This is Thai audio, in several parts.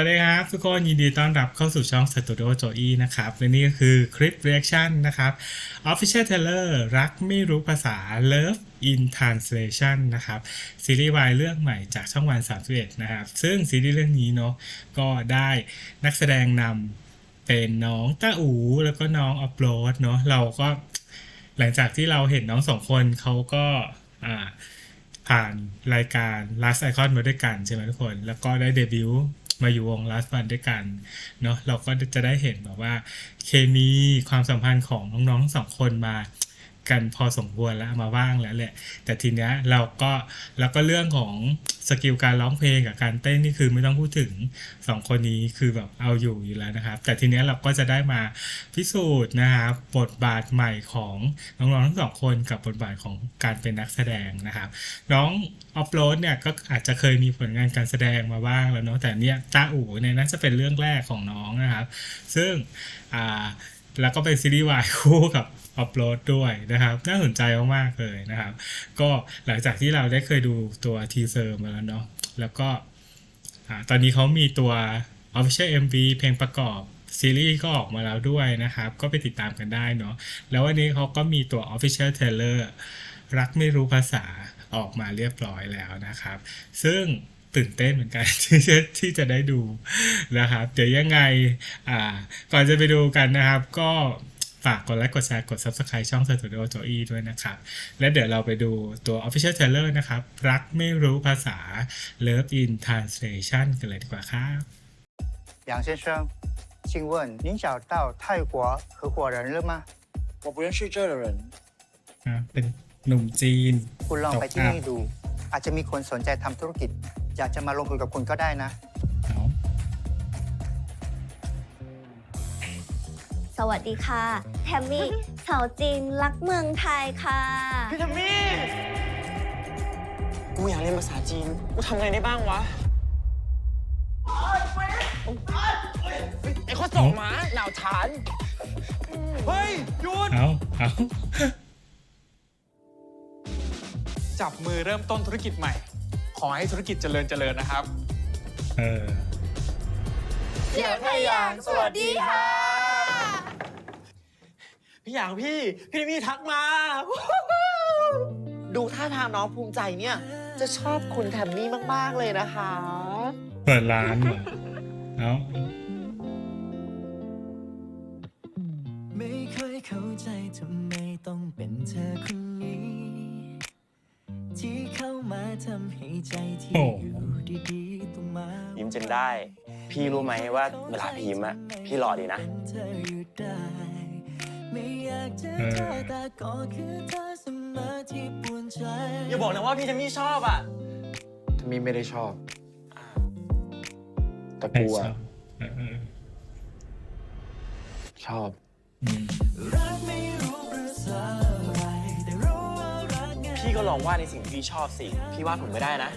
วัสดีครับ ทุกคนยินดีต้อนรับเข้าสู่ช่อง Studio j o e นะครับและนี่ก็คือคลิป reaction นะครับ Official Trailer รักไม่รู้ภาษา Love in Translation นะครับ ซีรีส์วายเรื่องใหม่จากช่องวัน 31 นะครับ ซึ่งซีรีส์เรื่องนี้เนาะก็ได้นักแสดงนำเป็นน้องต้าอูแล้วก็น้องอัปโหลดเนาะเราก็หลังจากที่เราเห็นน้องสองคนเขาก็อ่าผ่านรายการ Last Icon มาด้วยกันใช่ไหมทุกคน แล้วก็ได้เดบิวต์ มาอยู่วงลาสบันด้วยกันเนาะเราก็จะได้เห็นแบบว่า เคมีความสัมพันธ์ของน้องๆทั้งสองคนมากันพอสมควรแล้วมาบ้างแล้วแหละ แต่ทีเนี้ยเราก็แล้วก็เรื่องของ สกิลการร้องเพลงกับการเต้นนี่คือไม่ต้องพูดถึงสองคนนี้คือแบบเอาอยู่อยู่แล้วนะครับ แต่ทีเนี้ยเราก็จะได้มาพิสูจน์นะครับบทบาทใหม่ของน้องๆทั้งสองคนกับบทบาทของการเป็นนักแสดงนะครับ น้องออฟโรดเนี่ยก็อาจจะเคยมีผลงานการแสดงมาบ้างแล้วเนาะแต่เนี่ยจ้าอู่เนี่ยน่าจะเป็นเรื่องแรกของน้องนะครับ ซึ่งอ่า แล้วก็เป็นซีรีส์วายคู่กับออฟโรดด้วยนะครับ น่าสนใจมากๆเลยนะครับ ก็หลังจากที่เราได้เคยดูตัวทีเซอร์มาแล้วเนาะแล้วก็ตอนนี้เขามีตัว Official MV เพลงประกอบซีรีส์ก็ออกมาแล้วด้วยนะครับ ก็ไปติดตามกันได้เนาะแล้ววันนี้เขาก็มีตัว Official Trailer รักไม่รู้ภาษาออกมาเรียบร้อยแล้วนะครับ ซึ่ง ตื่นเต้นเหมือน กัน ที่จะที่จะได้ดูนะครับ เดี๋ยวยังไงอ่าก่อนจะไปดูกันนะครับ ก็ฝากกดไลค์กดแชร์กด Subscribe ช่อง Studio j o e ด้วยนะครับ และเดี๋ยวเราไปดูตัว Official Trailer นะครับ รักไม่รู้ภาษา Love in Translation กันเลยดีกว่าครับ 杨先生，请问您找到泰国合伙人了吗？我不认识这儿的人。 นะเป็นหนุ่มจีน คุณลองไปที่นี่ดู อาจจะมีคนสนใจทำธุรกิจ อยากจะมาลงทุนกับคุณก็ได้นะเอาสวัสดีค่ะ แทมมี่ สาวจีนรักเมืองไทยค่ะ พี่ทอมมี่ กูอยากเรียนภาษาจีน กูทำไงได้บ้างวะไอ้ข้อสองหมาหนาวชาน เฮ้ยหยุด เอาเอาจับมือเริ่มต้นธุรกิจใหม่ ขอให้ธุรกิจเจริญเจริญนะครับ เออ เดี๋ยวไทยางสวัสดีค่ะ พี่หยางพี่พี่มี่ทักมา ดูท่าทางน้องภูมิใจเนี่ย จะชอบคุณแทมมี่มาก ๆ เลยนะคะ เปิดร้านเหรอเอาไม่ค่อยเข้าใจทำไมต้องเป็นเธอคนนี้ ที่เข้ามาทำให้ใจที่อยู่ดีๆต้องมายิ้มจนได้ พี่รู้ไหมว่าเวลาพี่ยิ้มอะพี่หล่อดีนะเป็นเธออยู่ได้ไม่อยากจะเออเธอแต่ก็คือเธอเสมอที่ปวนใจ อย่าบอกนะว่าพี่แทมมี่ชอบอะทมี่ไม่ได้ชอบ แต่ให้กูชอะอบเออเออชอบอืมรักไม่รู้ภาษา พี่ก็ลองวาดในสิ่งที่พี่ชอบสิ พี่วาดผมไม่ได้นะ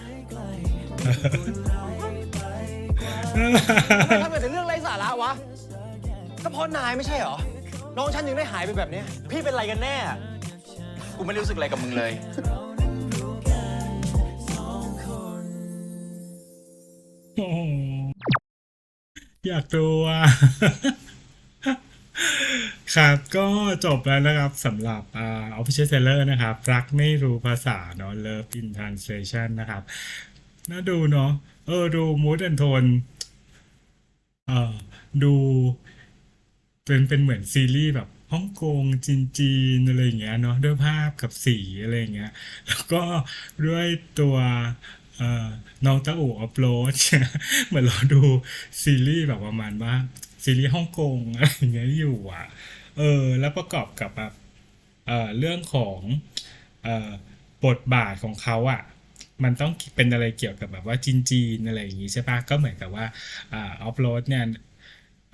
ทำไมแต่เรื่องไร้สาระวะ ก็เพราะนายไม่ใช่เหรอ น้องฉันยังได้หายไปแบบเนี้ยพี่เป็นไรกันแน่ กูไม่รู้สึกอะไรกับมึงเลยโอ้โหอยากดูอะ ครับก็จบแล้วนะครับสำหรับอ่า Official Trailer นะครับ รักไม่รู้ภาษาเนาะ Love in Translation นะครับน่าดูเนาะเออดู Mood and Tone เออดูเป็นเป็นเหมือนซีรีส์แบบฮ่องกงจีนจีนอะไรอย่างเงี้ยเนาะด้วยภาพกับสีอะไรอย่างเงี้ยแล้วก็ด้วยตัวเออน้องตาอู่อัปโหลดเหมือนเราดูซีรีส์แบบประมาณว่าซีรีส์ฮ่องกงอะไรอย่างเงี้ยอยู่อะ เออแล้วประกอบกับแบบเออเรื่องของเออบทบาทของเขาอะมันต้องเป็นอะไรเกี่ยวกับแบบว่าจีนจีนอะไรอย่างงี้ใช่ปะก็เหมือนกับว่าอ่อฟโหลดเนี่ย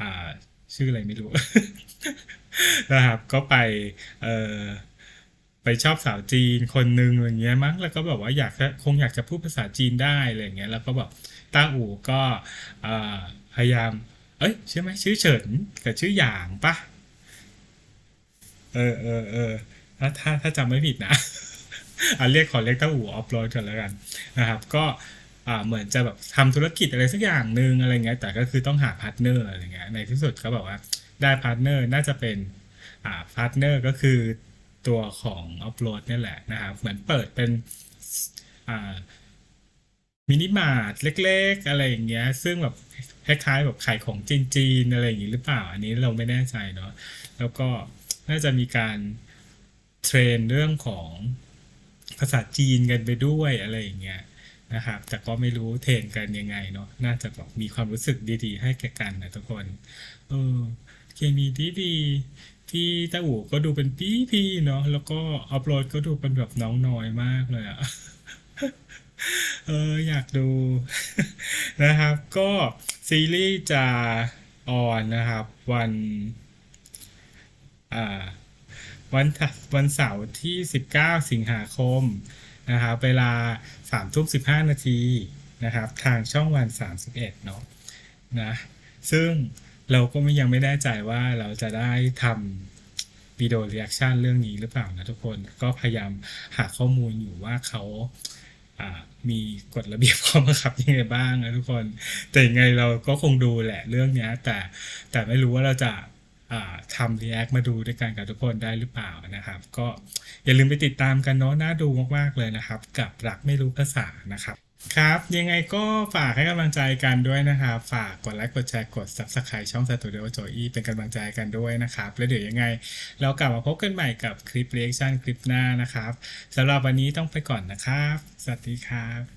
อ่าชื่ออะไรไม่รู้ นะครับ ก็ไปเออไปชอบสาวจีนคนหนึ่งอะไรเงี้ยมั้งแล้วก็แบบว่าอยากจะคงอยากจะพูดภาษาจีนได้อะไรเงี้ยแล้วก็แบบต้าอู่ก็พยายาม เอ้ยใช่ไหมชื่อเฉินกับชื่อหยางปะ เออเออเออถ้าถ้าถ้าจำไม่ผิดนะอะเรียกขอเรียกเต้าอู่ออฟโรดกันแล้วกันนะครับ ก็อ่าเหมือนจะแบบทำธุรกิจอะไรสักอย่างหนึ่งอะไรเงี้ยแต่ก็คือต้องหาพาร์ทเนอร์อะไรเงี้ยในที่สุดเขาบอกว่าได้พาร์ทเนอร์น่าจะเป็นอ่าพาร์ทเนอร์ก็คือตัวของอัปโหลดนี่แหละนะครับเหมือนเปิดเป็นอ่ามินิมาร์ทเล็กๆ อะไรอย่างเงี้ย ซึ่งแบบคล้ายๆแบบขายของจีนๆอะไรอย่างงี้หรือเปล่า อันนี้เราไม่แน่ใจเนาะแล้วก็ น่าจะมีการเทรนเรื่องของภาษาจีนกันไปด้วยอะไรอย่างเงี้ยนะครับ แต่ก็ไม่รู้เทรนกันยังไงเนาะน่าจะแบบมีความรู้สึกดีๆ ให้แก่กันนะทุกคนเออเคมีดีๆพี่ตาอู่ก็ดูเป็นพี่พี่ๆเนาะแล้วก็อัปโหลดก็ดูเป็นแบบน้องน้อยมากเลยอะเอออยากดูนะครับ ก็ซีรีส์จะออนนะครับ วัน วันวันเสาร์ที่ 19 สิงหาคมนะครับเวลา3ทุ่ม15 นาทีนะครับทางช่องวัน 31 เนาะนะซึ่งเราก็ไม่ยังไม่แน่ใจว่าเราจะได้ทำวิดีโอเรีแอคชันเรื่องนี้หรือเปล่านะทุกคนก็พยายามหาข้อมูลอยู่ว่าเขาามีกฎระเบียบข้อบังคับยังไงบ้างนะทุกคน แต่ยังไงเราก็คงดูแหละเรื่องนี้แต่แต่ไม่รู้ว่าเราจะ ทำรีแอคมาดูด้วยกันกับทุกคนได้หรือเปล่านะครับ ก็อย่าลืมไปติดตามกันเนาะน่าดูมากๆเลยนะครับ กับรักไม่รู้ภาษานะครับครับ ยังไงก็ฝากให้กำลังใจกันด้วยนะครับ ฝากกดไลค์กดแชร์กด Subscribe ช่อง Studio Joey เป็นกำลังใจกันด้วยนะครับ แล้วเดี๋ยวยังไง เรากลับมาพบกันใหม่กับคลิป reaction คลิปหน้านะครับสำหรับวันนี้ต้องไปก่อนนะครับ สวัสดีครับ